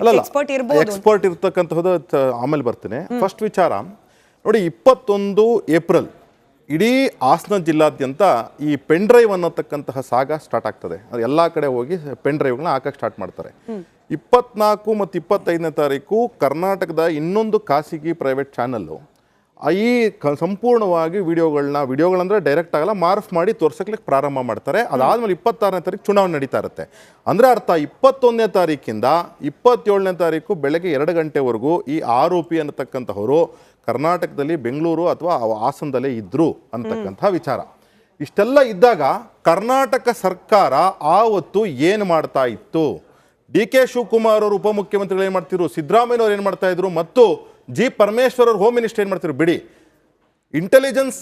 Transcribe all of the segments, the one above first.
Expert ಇರ್ತಕ್ಕಂಥದ್ದು ಆಮೇಲೆ ಬರ್ತೇನೆ. ಫಸ್ಟ್ ವಿಚಾರ ನೋಡಿ ಇಪ್ಪತ್ತೊಂದು ಏಪ್ರಿಲ್ ಇಡೀ ಹಾಸನ ಜಿಲ್ಲಾದ್ಯಂತ ಈ ಪೆನ್ ಡ್ರೈವ್ ಅನ್ನತಕ್ಕಂತಹ ಸಾಗ ಸ್ಟಾರ್ಟ್ ಆಗ್ತದೆ. ಅದು ಎಲ್ಲ ಕಡೆ ಹೋಗಿ ಪೆನ್ ಡ್ರೈವ್ಗಳನ್ನ ಹಾಕಕ್ಕೆ ಸ್ಟಾರ್ಟ್ ಮಾಡ್ತಾರೆ. ಇಪ್ಪತ್ನಾಲ್ಕು ಮತ್ತು ಇಪ್ಪತ್ತೈದನೇ ತಾರೀಕು ಕರ್ನಾಟಕದ ಇನ್ನೊಂದು ಖಾಸಗಿ ಪ್ರೈವೇಟ್ ಚಾನಲ್ಲು ಈ ಕ- ಸಂಪೂರ್ಣವಾಗಿ ವಿಡಿಯೋಗಳನ್ನ ವಿಡಿಯೋಗಳಂದ್ರೆ ಡೈರೆಕ್ಟ್ ಆಗಲ್ಲ ಮಾರ್ಫ್ ಮಾಡಿ ತೋರ್ಸಕ್ಲಿಕ್ಕೆ ಪ್ರಾರಂಭ ಮಾಡ್ತಾರೆ. ಅದಾದಮೇಲೆ ಇಪ್ಪತ್ತಾರನೇ ತಾರೀಕು ಚುನಾವಣೆ ನಡೀತಾ ಇರುತ್ತೆ. ಅಂದರೆ ಅರ್ಥ ಇಪ್ಪತ್ತೊಂದನೇ ತಾರೀಕಿಂದ ಇಪ್ಪತ್ತೇಳನೇ ತಾರೀಕು ಬೆಳಗ್ಗೆ ಎರಡು ಗಂಟೆವರೆಗೂ ಈ ಆರೋಪಿ ಅನ್ನತಕ್ಕಂಥವರು ಕರ್ನಾಟಕದಲ್ಲಿ ಬೆಂಗಳೂರು ಅಥವಾ ಹಾಸನದಲ್ಲೇ ಇದ್ದರು ಅಂತಕ್ಕಂಥ ವಿಚಾರ. ಇಷ್ಟೆಲ್ಲ ಇದ್ದಾಗ ಕರ್ನಾಟಕ ಸರ್ಕಾರ ಆವತ್ತು ಏನು ಮಾಡ್ತಾ ಇತ್ತು? ಡಿ ಕೆ ಶಿವಕುಮಾರ್ ಅವರು ಉಪಮುಖ್ಯಮಂತ್ರಿಗಳು ಏನು ಮಾಡ್ತಿದ್ರು? ಸಿದ್ದರಾಮಯ್ಯವ್ರು ಏನು ಮಾಡ್ತಾ ಇದ್ರು? ಮತ್ತು ಜಿ ಪರಮೇಶ್ವರ್ ಅವರು ಹೋಮ್ ಮಿನಿಸ್ಟರ್ ಏನು ಮಾಡ್ತಿದ್ರು? ಬಿಡಿ. ಇಂಟೆಲಿಜೆನ್ಸ್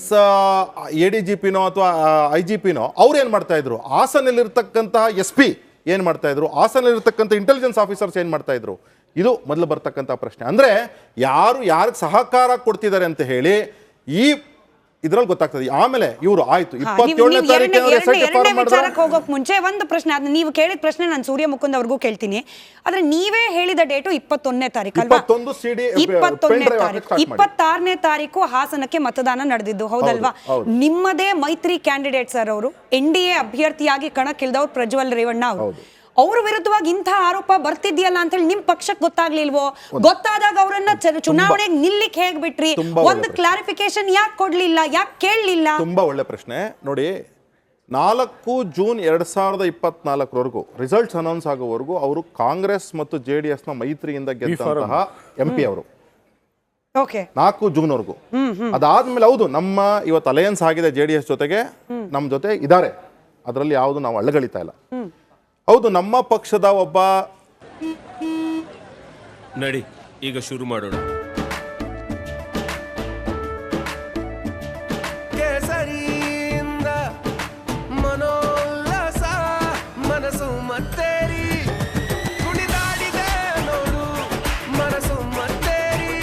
ಎ ಡಿ ಜಿ ಪಿನೋ ಅಥವಾ ಐ ಜಿ ಪಿನೋ ಅವ್ರು ಏನು ಮಾಡ್ತಾಯಿದ್ರು ಹಾಸನಲ್ಲಿರ್ತಕ್ಕಂತಹ ಎಸ್ ಪಿ ಏನು ಮಾಡ್ತಾಯಿದ್ರು ಹಾಸನಲ್ಲಿರ್ತಕ್ಕಂಥ ಇಂಟೆಲಿಜೆನ್ಸ್ ಆಫೀಸರ್ಸ್ ಏನು ಮಾಡ್ತಾಯಿದ್ರು ಇದು ಮೊದಲು ಬರ್ತಕ್ಕಂಥ ಪ್ರಶ್ನೆ. ಅಂದರೆ ಯಾರು ಯಾರಿಗೆ ಸಹಕಾರ ಕೊಡ್ತಿದ್ದಾರೆ ಅಂತ ಹೇಳಿ ಈ ಇದ್ರಲ್ಲಿ ಗೊತ್ತಾಗ್ತದೆ. ಆಮೇಲೆ ಇವರು ಆಯ್ತು. ಇಪ್ಪತ್ತೇಳನೇ ತಾರೀಕು ಹೋಗೋಕ್ ಮುಂಚೆ ಒಂದು ಪ್ರಶ್ನೆ ಅದನ್ನ ನೀವು ಕೇಳಿದ ಪ್ರಶ್ನೆ ನಾನು ಸೂರ್ಯ ಮುಕುಂದ್ ಅವ್ರಿಗೂ ಕೇಳ್ತೀನಿ. ಆದ್ರೆ ನೀವೇ ಹೇಳಿದ ಡೇಟು ಇಪ್ಪತ್ತೊಂದನೇ ತಾರೀಕು ಅಲ್ವಾ? ಇಪ್ಪತ್ತೊಂದು ಇಪ್ಪತ್ತೊಂದನೇ ತಾರೀಕು ಇಪ್ಪತ್ತಾರನೇ ತಾರೀಕು ಹಾಸನಕ್ಕೆ ಮತದಾನ ನಡೆದಿದ್ದು ಹೌದಲ್ವಾ? ಹೌದು. ನಿಮ್ಮದೇ ಮೈತ್ರಿ ಕ್ಯಾಂಡಿಡೇಟ್ ಸರ್ ಅವರು. ಎನ್ ಡಿ ಎ ಅಭ್ಯರ್ಥಿಯಾಗಿ ಕಣಕ್ಕಿಳಿದವ್ರು ಪ್ರಜ್ವಲ್ ರೇವಣ್ಣ ಅವರು. ಅವ್ರ ವಿರುದ್ಧವಾಗಿ ಇಂಥ ಆರೋಪ ಬರ್ತಿದ್ಯಲ್ಲ ಅಂತ ಹೇಳಿ ನಿಮ್ ಪಕ್ಷಕ್ಕೆ ಗೊತ್ತಾಗ್ಲಿಲ್ವೋ? ಗೊತ್ತಾದಾಗ ಅವರನ್ನ ಚುನಾವಣೆಗೆ ನಿಲ್ಲಿಕ್ ಹೇಗ್ ಬಿಟ್ರಿ? ಒಂದು ಕ್ಲಾರಿಫಿಕೇಶನ್ ಯಾಕೆ ಕೊಡ್ಲಿಲ್ಲ ಯಾಕೆ ಕೇಳಲಿಲ್ಲ? ತುಂಬಾ ಒಳ್ಳೆ ಪ್ರಶ್ನೆ. ನೋಡಿ ನಾಲ್ಕು ಜೂನ್ ಎರಡ್ ಸಾವಿರದ ಇಪ್ಪತ್ನಾಲ್ಕರವರೆಗೂ ರಿಸಲ್ಟ್ಸ್ ಅನೌನ್ಸ್ ಆಗೋವರೆಗೂ ಅವರು ಕಾಂಗ್ರೆಸ್ ಮತ್ತು ಜೆ ಡಿ ಎಸ್ನ ಮೈತ್ರಿಯಿಂದ ಗೆದ್ದಂತಹ ಎಂ ಪಿ ಅವರು. ಓಕೆ. ನಾಲ್ಕು ಜೂನ್ವರೆಗೂ. ಅದಾದ್ಮೇಲೆ ಹೌದು ನಮ್ಮ ಇವತ್ತು ಅಲಯನ್ಸ್ ಆಗಿದೆ ಜೆ ಡಿ ಎಸ್ ಜೊತೆಗೆ ನಮ್ಮ ಜೊತೆ ಇದ್ದಾರೆ. ಅದರಲ್ಲಿ ಯಾವುದು ನಾವು ಅಳಗಳಿತಾ ಇಲ್ಲ. ಹೌದು ನಮ್ಮ ಪಕ್ಷದ ಒಬ್ಬ ನಡಿ ಈಗ ಶುರು ಮಾಡೋಣ. ಕೇಸರಿಯಿಂದ ಮನೋಲ್ಲಸ ಮನಸ್ಸು ಮತ್ತೇರಿ. ಕುಣಿದಾಡಿದೆ ನೋಡು ಮನಸ್ಸು ಮತ್ತೇರಿ.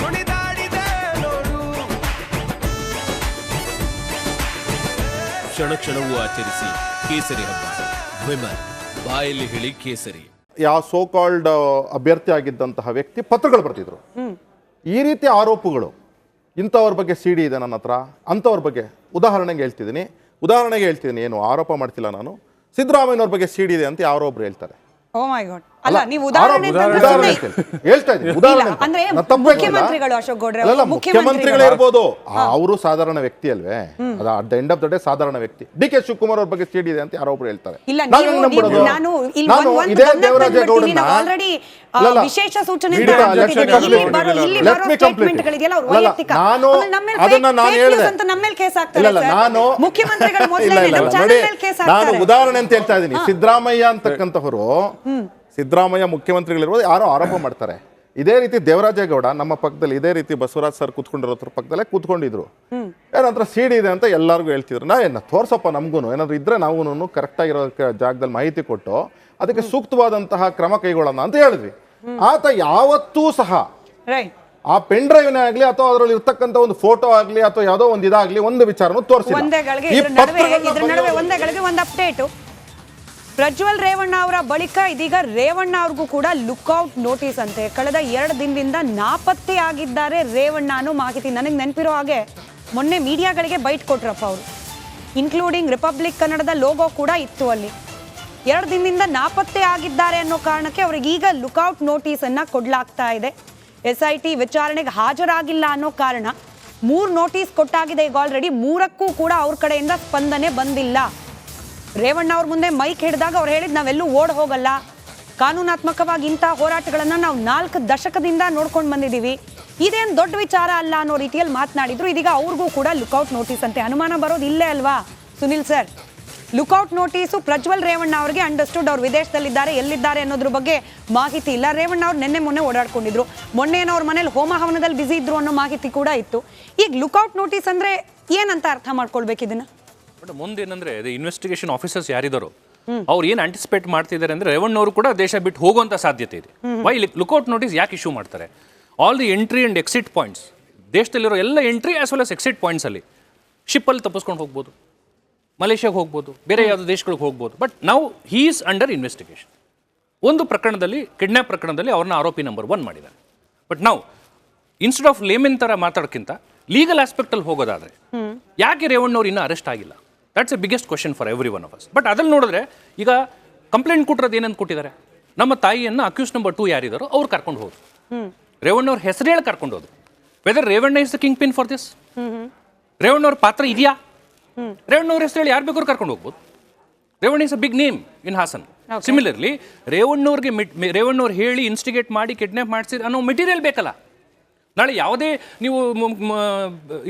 ಕುಣಿದಾಡಿದೆ ನೋಡು. ಕ್ಷಣ ಕ್ಷಣವೂ ಆಚರಿಸಿ ಕೇಸರಿ ಹಬ್ಬ. ವಿಮಲ್ ಬಾಯಲ್ಲಿ ಹೇಳಿ ಕೇಸರಿ. ಯಾವ ಸೋ ಕಾಲ್ಡ್ ಅಭ್ಯರ್ಥಿ ಆಗಿದ್ದಂತಹ ವ್ಯಕ್ತಿ ಪತ್ರಗಳು ಬರ್ತಿದ್ರು. ಈ ರೀತಿ ಆರೋಪಗಳು ಇಂಥವ್ರ ಬಗ್ಗೆ ಸಿ ಡಿ ಇದೆ ನನ್ನ ಹತ್ರ ಅಂಥವ್ರ ಬಗ್ಗೆ ಉದಾಹರಣೆಗೆ ಹೇಳ್ತಿದ್ದೀನಿ. ಉದಾಹರಣೆಗೆ ಹೇಳ್ತಿದ್ದೀನಿ ಏನು ಆರೋಪ ಮಾಡ್ತಿಲ್ಲ ನಾನು. ಸಿದ್ದರಾಮಯ್ಯನವ್ರ ಬಗ್ಗೆ ಸಿ ಡಿ ಇದೆ ಅಂತ ಯಾರೋ ಒಬ್ರು ಹೇಳ್ತಾರೆ. ಓ ಮೈ ಗಾಡ್ ಅಲ್ಲ ನೀವು ಉದಾಹರಣೆ ಹೇಳ್ತಾ ಇದ್ದೀನಿ ಉದಾಹರಣೆ ಇಲ್ಲ, ಅಂತ. ಅಂದ್ರೆ ನಾನು ತಪ್ಪು ಮುಖ್ಯಮಂತ್ರಿಗಳು ಅಶೋಕ್ ಗೌಡ್ರೆ ಅವರು, ಅಲ್ಲಲ್ಲ, ಮುಖ್ಯಮಂತ್ರಿಗಳು. ಇರ್ಬೋದು ಅವರು ಸಾಧಾರಣ ವ್ಯಕ್ತಿ ಅಲ್ವೇ ಅದು at the end of the day ಸಾಧಾರಣ ವ್ಯಕ್ತಿ ಡಿ ಕೆ ಶಿವಕುಮಾರ್ ಅವ್ರ ಬಗ್ಗೆ ಸೇಡಿದೆ ಇದೆ ಅಂತ ಯಾರೋ ಒಬ್ರು ಹೇಳ್ತಾರೆ ಇಲ್ಲ ನಾವ್ ನೀವು ಹೆಂಗ್ ನಂಬಿಡೋದು? ನೀವು- ನಾನು ಇಲ್ಲಿ ನಾನು ಒಂದ್- ಒಂದ್ ಇದೇ ಗಮನಕ್ಕೆ ದೇವರಾಜ ತಂದ್ಬಿಡ್ತೀನಿ. ಗೌಡನ್ನ ನಾವು already, ಆ, ಅಲ್ಲಲ್ಲ, ವಿಶೇಷ ಸೂಚನೆ ಅಂತ ಇಡೀ ಹಾಕ್ಬಿಟ್ಟಿದ್ದೀವಿ. election ಇಲ್ಲಿ complete ಬರೋ- ಇಲ್ಲಿ Let ಬರೋ me complete. statementಗಳಿದೆಯಲ್ಲ ಅವ್ರ ಅಲ್ಲಲ್ಲ, ವೈಯಕ್ತಿಕ. ನಾನು ಆಮೇಲೆ ನಮ್ಮ ಮೇಲೆ ಅದನ್ನ fake- ನಾನು fake ಹೇಳ್ದೆ. ಅಂತ ನಮ್ಮ ಮೇಲೆ ಕೇಸ್ ಹಾಕ್ತಾರೆ ಇಲ್ಲ, ಇಲ್ಲ, ಸರ್. ನಾನು ಮುಖ್ಯಮಂತ್ರಿಗಳು ಇಲ್ಲ, ಮೊದಲೇ ಇಲ್ಲ, ನಮ್ಮ ನೋಡಿ, ಮೇಲೆ ಕೇಸ್ ನಾನು ಹಾಕ್ತಾರೆ ಉದಾಹರಣೆ ಅಂತ ಹೇಳ್ತಾ ಇದ್ದೀನಿ ಸಿದ್ದರಾಮಯ್ಯ ಅಂತಕ್ಕಂಥವರು ಸಿದ್ದರಾಮಯ್ಯ ಮುಖ್ಯಮಂತ್ರಿಗಳಿರ್ಬೋದು ಯಾರೋ ಆರೋಪ ಮಾಡ್ತಾರೆ. ಇದೇ ರೀತಿ ದೇವರಾಜೇಗೌಡ ನಮ್ಮ ಪಕ್ಕದಲ್ಲಿ ಇದೇ ರೀತಿ ಬಸವರಾಜ್ ಸರ್ ಕೂತ್ಕೊಂಡಿರೋದ್ರ ಪಕ್ಕದಲ್ಲೇ ಕೂತ್ಕೊಂಡಿದ್ರು. ಏನಂದ್ರೆ ಸಿಡಿ ಇದೆ ಅಂತ ಎಲ್ಲರಿಗೂ ಹೇಳ್ತಿದ್ರು. ನಾ ಏನ ತೋರ್ಸಪ್ಪ ನಮಗೂ ಏನಾದ್ರು ಇದ್ರೆ ನಾವು ಕರೆಕ್ಟ್ ಆಗಿರೋ ಜಾಗದಲ್ಲಿ ಮಾಹಿತಿ ಕೊಟ್ಟು ಅದಕ್ಕೆ ಸೂಕ್ತವಾದಂತಹ ಕ್ರಮ ಕೈಗೊಳ್ಳೋಣ ಅಂತ ಹೇಳಿದ್ವಿ. ಆತ ಯಾವತ್ತೂ ಸಹ ಆ ಪೆನ್ ಡ್ರೈವ್ನೇ ಆಗಲಿ ಅಥವಾ ಅದರಲ್ಲಿ ಇರ್ತಕ್ಕಂಥ ಒಂದು ಫೋಟೋ ಆಗಲಿ ಅಥವಾ ಯಾವುದೋ ಒಂದು ಇದಾಗಲಿ ಒಂದು ವಿಚಾರನೂ ತೋರಿಸಿಲ್ಲ. ಪ್ರಜ್ವಲ್ ರೇವಣ್ಣ ಅವರ ಬಳಿಕ ಇದೀಗ ರೇವಣ್ಣ ಅವ್ರಿಗೂ ಕೂಡ ಲುಕ್ಔಟ್ ನೋಟಿಸ್ ಅಂತೆ. ಕಳೆದ ಎರಡು ದಿನದಿಂದ ನಾಪತ್ತೆ ಆಗಿದ್ದಾರೆ ರೇವಣ್ಣ ಅನ್ನೋ ಮಾಹಿತಿ ನನಗೆ ನೆನಪಿರೋ ಹಾಗೆ ಮೊನ್ನೆ ಮೀಡಿಯಾಗಳಿಗೆ ಬೈಟ್ ಕೊಟ್ರಪ್ಪ ಅವರು. ಇನ್ಕ್ಲೂಡಿಂಗ್ ರಿಪಬ್ಲಿಕ್ ಕನ್ನಡದ ಲೋಗೋ ಕೂಡ ಇತ್ತು ಅಲ್ಲಿ. ಎರಡು ದಿನದಿಂದ ನಾಪತ್ತೆ ಆಗಿದ್ದಾರೆ ಅನ್ನೋ ಕಾರಣಕ್ಕೆ ಅವ್ರಿಗೆ ಈಗ ಲುಕ್ಔಟ್ ನೋಟಿಸ್ ಅನ್ನ ಕೊಡ್ಲಾಗ್ತಾ ಇದೆ. ಎಸ್ ಐ ಟಿ ವಿಚಾರಣೆಗೆ ಹಾಜರಾಗಿಲ್ಲ ಅನ್ನೋ ಕಾರಣ ಮೂರು ನೋಟಿಸ್ ಕೊಟ್ಟಾಗಿದೆ ಈಗ ಆಲ್ರೆಡಿ ಮೂರಕ್ಕೂ ಕೂಡ ಅವ್ರ ಕಡೆಯಿಂದ ಸ್ಪಂದನೆ ಬಂದಿಲ್ಲ. ರೇವಣ್ಣ ಅವ್ರ ಮುಂದೆ ಮೈಕ್ ಹಿಡಿದಾಗ ಅವ್ರು ಹೇಳಿದ್ ನಾವೆಲ್ಲೂ ಓಡ್ ಹೋಗಲ್ಲ. ಕಾನೂನಾತ್ಮಕವಾಗಿ ಇಂಥ ಹೋರಾಟಗಳನ್ನ ನಾವು ನಾಲ್ಕು ದಶಕದಿಂದ ನೋಡ್ಕೊಂಡು ಬಂದಿದ್ದೀವಿ ಇದೇನು ದೊಡ್ಡ ವಿಚಾರ ಅಲ್ಲ ಅನ್ನೋ ರೀತಿಯಲ್ಲಿ ಮಾತನಾಡಿದ್ರು. ಇದೀಗ ಅವ್ರಿಗೂ ಕೂಡ ಲುಕ್ಔಟ್ ನೋಟಿಸ್ ಅಂತೆ. ಅನುಮಾನ ಬರೋದು ಇಲ್ಲೇ ಅಲ್ವಾ? Sunil sir lookout notice Prajwal Revanna ಅವರಿಗೆ ಅಂಡರ್ಸ್ಟುಡ್ ಅವ್ರು ವಿದೇಶದಲ್ಲಿದ್ದಾರೆ, ಎಲ್ಲಿದ್ದಾರೆ ಅನ್ನೋದ್ರ ಬಗ್ಗೆ ಮಾಹಿತಿ ಇಲ್ಲ. ರೇವಣ್ಣ ಅವ್ರು ನಿನ್ನೆ ಮೊನ್ನೆ ಓಡಾಡ್ಕೊಂಡಿದ್ರು. ಮೊನ್ನೆ ಏನೋ ಅವ್ರ ಮನೇಲಿ ಹೋಮ ಹವನದಲ್ಲಿ ಇದ್ರು ಅನ್ನೋ ಮಾಹಿತಿ ಕೂಡ ಇತ್ತು. ಈಗ ಲುಕ್ಔಟ್ ನೋಟಿಸ್ ಅಂದ್ರೆ ಏನಂತ ಅರ್ಥ ಮಾಡ್ಕೊಳ್ಬೇಕು ಇದನ್ನ? ಬಟ್ ಮುಂದೇನಂದ್ರೆ ಇನ್ವೆಸ್ಟಿಗೇಷನ್ ಆಫೀಸರ್ಸ್ ಯಾರಿದ್ದಾರೋ ಅವ್ರು ಏನು ಆಂಟಿಸಿಪೇಟ್ ಮಾಡ್ತಿದ್ದಾರೆ ಅಂದ್ರೆ ರೇವಣ್ಣ ಅವರು ಕೂಡ ದೇಶ ಬಿಟ್ಟು ಹೋಗುವಂತ ಸಾಧ್ಯತೆ ಇದೆ. ವೈ ಲುಕ್ಔಟ್ ನೋಟಿಸ್ ಯಾಕೆ ಇಶ್ಯೂ ಮಾಡ್ತಾರೆ? All the entry and exit points ದೇಶದಲ್ಲಿರೋ ಎಲ್ಲ entry as well as exit points ಅಲ್ಲಿ ಶಿಪ್ಪಲ್ಲಿ ತಪ್ಪಿಸ್ಕೊಂಡು ಹೋಗ್ಬೋದು. ಮಲೇಷ್ಯಾಗೆ ಹೋಗ್ಬೋದು ಬೇರೆ ಯಾವುದೋ ದೇಶಗಳಿಗೆ ಹೋಗ್ಬೋದು. ಬಟ್ ನಾವು ಹೀಸ್ ಅಂಡರ್ ಇನ್ವೆಸ್ಟಿಗೇಷನ್ ಒಂದು ಪ್ರಕರಣದಲ್ಲಿ ಕಿಡ್ನ್ಯಾಪ್ ಪ್ರಕರಣದಲ್ಲಿ ಅವ್ರನ್ನ ಆರೋಪಿ ನಂಬರ್ ಒನ್ ಮಾಡಿದ್ದಾರೆ ಬಟ್ ನಾವು ಇನ್ಸ್ಟೆಡ್ ಆಫ್ ಲೇಮೆನ್ ಥರ ಮಾತಾಡೋಕ್ಕಿಂತ ಲೀಗಲ್ ಆಸ್ಪೆಕ್ಟಲ್ಲಿ ಹೋಗೋದಾದ್ರೆ ಯಾಕೆ ರೇವಣ್ಣವ್ರು ಇನ್ನೂ ಅರೆಸ್ಟ್ ಆಗಿಲ್ಲ? That's a biggest question for every one of us but ಅದ್ರಲ್ಲಿ ನೋಡಿದ್ರೆ ಈಗ ಕಂಪ್ಲೇಂಟ್ ಕೊಟ್ಟಿರೋದು ಏನಂತ ಕೊಟ್ಟಿದ್ದಾರೆ? ನಮ್ಮ ತಾಯಿಯನ್ನು ಅಕ್ಯೂಸ್ ನಂಬರ್ ಟೂ ಯಾರಿದ್ದಾರೋ ಅವ್ರು ಕರ್ಕೊಂಡು ಹೋದ್ರು. ರೇವಣ್ಣವ್ರ ಹೆಸರು ಹೇಳಿ ಕರ್ಕೊಂಡು ಹೋದ್ರು. Whether Revanna is the kingpin for this Revanna ಅವ್ರ ಪಾತ್ರ ಇದೆಯಾ? ರೇವಣ್ಣವ್ರ ಹೆಸರು ಹೇಳಿ ಯಾರು ಬೇಕಾದ್ರೂ ಕರ್ಕೊಂಡು ಹೋಗ್ಬೋದು. Revanna is a big name in Hassan similarly ರೇವಣ್ಣವ್ರಿಗೆ ರೇವಣ್ಣವ್ರು ಹೇಳಿ ಇನ್ಸ್ಟಿಗೇಟ್ ಮಾಡಿ ಕಿಡ್ನಾಪ್ ಮಾಡಿಸಿದ್ರೆ ಅನ್ನೋ ಮೆಟೀರಿಯಲ್ ಬೇಕಲ್ಲ. ನಾಳೆ ಯಾವುದೇ ನೀವು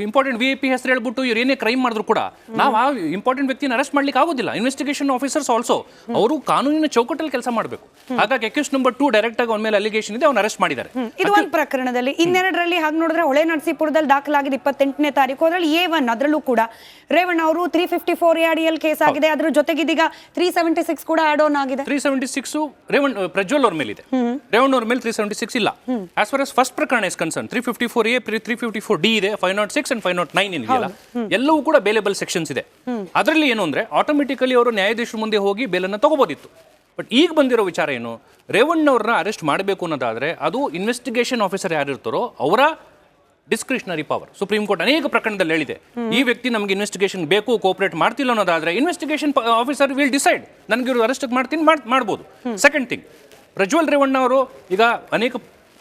ಇಂಪಾರ್ಟೆಂಟ್ ವಿ ಐ ಪಿ ಹೆಸರು ಹೇಳ್ಬಿಟ್ಟು ಇವ್ರು ಏನೇ ಕ್ರೈಮ್ ಮಾಡಿದ್ರು ಕೂಡ ನಾವು ಆ ಇಂಪಾರ್ಟೆಂಟ್ ವ್ಯಕ್ತಿನ ಅರೆಸ್ಟ್ ಮಾಡ್ಲಿಕ್ಕೆ ಆಗೋದಿಲ್ಲ. ಇನ್ವೆಸ್ಟಿಗೇಷನ್ ಆಫೀಸರ್ಸ್ ಆಲ್ಸೋ ಅವರು ಕಾನೂನಿನ ಚೌಕಟ್ಟಲ್ಲಿ ಕೆಲಸ ಮಾಡಬೇಕು. ಹಾಗಾಗಿ ಅಕ್ಯೂಸ್ ನಂಬರ್ ಟೂ ಡೈರೆಕ್ಟ್ ಆಗಿ ಅವನ ಮೇಲೆ ಅಲಿಗೇಷನ್ ಇದೆ ಅವ್ನು ಅರೆಸ್ಟ್ ಮಾಡಿದ್ದಾರೆ. ಇದು ಒಂದು ಪ್ರಕರಣದಲ್ಲಿ. ಇನ್ನೆರಡರಲ್ಲಿ ಹಾಗೆ ನೋಡಿದ್ರೆ ಹೊಳೆ ನರಸೀಪುರದಲ್ಲಿ ದಾಖಲಾಗಿದೆ ಇಪ್ಪತ್ತೆಂಟನೇ ತಾರೀಕು. ಅದರಲ್ಲಿ ಎ ಒನ್ ಅದರಲ್ಲೂ ಕೂಡ ರೇವಣ್ಣ ಅವರು ತ್ರೀ ಫಿಫ್ಟಿ ಫೋರ್ ಅಡಿಯಲ್ಲಿ ಕೇಸ್ ಆಗಿದೆ. ಅದ್ರ ಜೊತೆಗೆ ಇದೀಗ ತ್ರೀ ಸೆವೆಂಟಿ ಸಿಕ್ಸ್ ಕೂಡ ಆಡ್ ಆನ್ ಆಗಿದೆ. Three seventy six Revanna Prajwal ಅವ್ರ ಮೇಲೆ ಇದೆ ರೇವಣ್ ಅವ್ರ ಮೇಲೆ ತ್ರೀ ಸೆವೆಂಟಿ ಸಿಕ್ಸ್ ಇಲ್ಲ ಆಸ್ ಫಾರ್ ಎಸ್ ಫಸ್ಟ್ ಪ್ರಕರಣ is concern three fifty four A three fifty four D ಇದೆ five not six and five not nine ಏನಿದೆಯಲ್ಲ ಎಲ್ಲವೂ ಕೂಡ ಬೇಲೆಬಲ್ ಸೆಕ್ಷನ್ಸ್ ಇದೆ. ಅದರಲ್ಲಿ ಏನು ಅಂದರೆ ಆಟೋಮೆಟಿಕಲಿ ಅವರು ನ್ಯಾಯಾಧೀಶರ ಮುಂದೆ ಹೋಗಿ ಬೇಲನ್ನು ತಗೋಬೋದಿತ್ತು. ಬಟ್ ಈಗ ಬಂದಿರೋ ವಿಚಾರ ಏನು? ರೇವಣ್ಣವ್ರನ್ನ ಅರೆಸ್ಟ್ ಮಾಡಬೇಕು ಅನ್ನೋದಾದ್ರೆ ಅದು ಇನ್ವೆಸ್ಟಿಗೇಷನ್ ಆಫೀಸರ್ ಯಾರಿರ್ತಾರೋ ಅವರ ಡಿಸ್ಕ್ರಿಷನರಿ ಪವರ್ ಸುಪ್ರೀಂ ಕೋರ್ಟ್ ಅನೇಕ ಪ್ರಕರಣದಲ್ಲಿ ಹೇಳಿದೆ. ಈ ವ್ಯಕ್ತಿ ನಮಗೆ ಇನ್ವೆಸ್ಟಿಗೇಷನ್ ಬೇಕು ಕೋಪರೇಟ್ ಮಾಡ್ತಿಲ್ಲ ಅನ್ನೋದಾದ್ರೆ ಇನ್ವೆಸ್ಟಿಗೇಷನ್ ಆಫೀಸರ್ ವಿಲ್ ಡಿಸೈಡ್ ನನಗೆ ಇವರು ಅರೆಸ್ಟ್ ಮಾಡ್ತೀನಿ ಮಾಡ್ ಮಾಡ್ಬೋದು. ಸೆಕೆಂಡ್ ಥಿಂಗ್ ಪ್ರಜ್ವಲ್ ರೇವಣ್ಣ ಅವರು ಈಗ ಅನೇಕ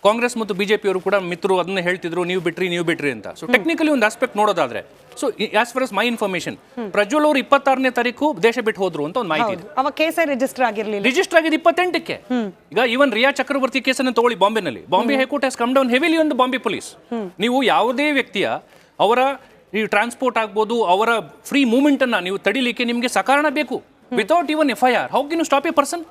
ಕಾಂಗ್ರೆಸ್ ಮತ್ತು ಬಿಜೆಪಿ ಅವರು ಕೂಡ ಮಿತ್ರರು ಅದನ್ನ ಹೇಳ್ತಿದ್ರು ನೀವು ಬಿಟ್ರಿ ನೀವು ಬಿಟ್ರಿ ಅಂತ. ಸೊ ಟೆಕ್ನಿಕಲಿ ಒಂದು ಆಸ್ಪೆಕ್ಟ್ ನೋಡೋದಾದ್ರೆ so as far as my information Prajwal ಅವರು ಇಪ್ಪತ್ತಾರನೇ ತಾರೀಕು ದೇಶ ಬಿಟ್ಟು ಹೋದ್ರು ಅಂತ ಒಂದು ಮಾಹಿತಿ ಇದೆ. ಕೇಸೇ ರಿಜಿಸ್ಟರ್ ಆಗಿರಲಿಲ್ಲ. ರಿಜಿಸ್ಟರ್ ಆಗಿದೆ ಇಪ್ಪತ್ತೆಂಟಕ್ಕೆ. ಈಗ ಈವನ್ ರಿಯಾ ಚಕ್ರವರ್ತಿ ಕೇಸನ್ನು ತಗೊಳ್ಳಿ ಬಾಂಬೆನಲ್ಲಿ. Bombay high court has come down heavily ಒಂದು ಬಾಂಬೆ ಪೊಲೀಸ್ ನೀವು ಯಾವುದೇ ವ್ಯಕ್ತಿಯ ಅವರ ಈ ಟ್ರಾನ್ಸ್ಪೋರ್ಟ್ ಆಗ್ಬೋದು ಅವರ ಫ್ರೀ ಮೂವ್ಮೆಂಟ್ ಅನ್ನ ನೀವು ತಡಿಲಿಕ್ಕೆ ನಿಮಗೆ ಸಕಾರಣ ಬೇಕು. Without even F I R how can stop a person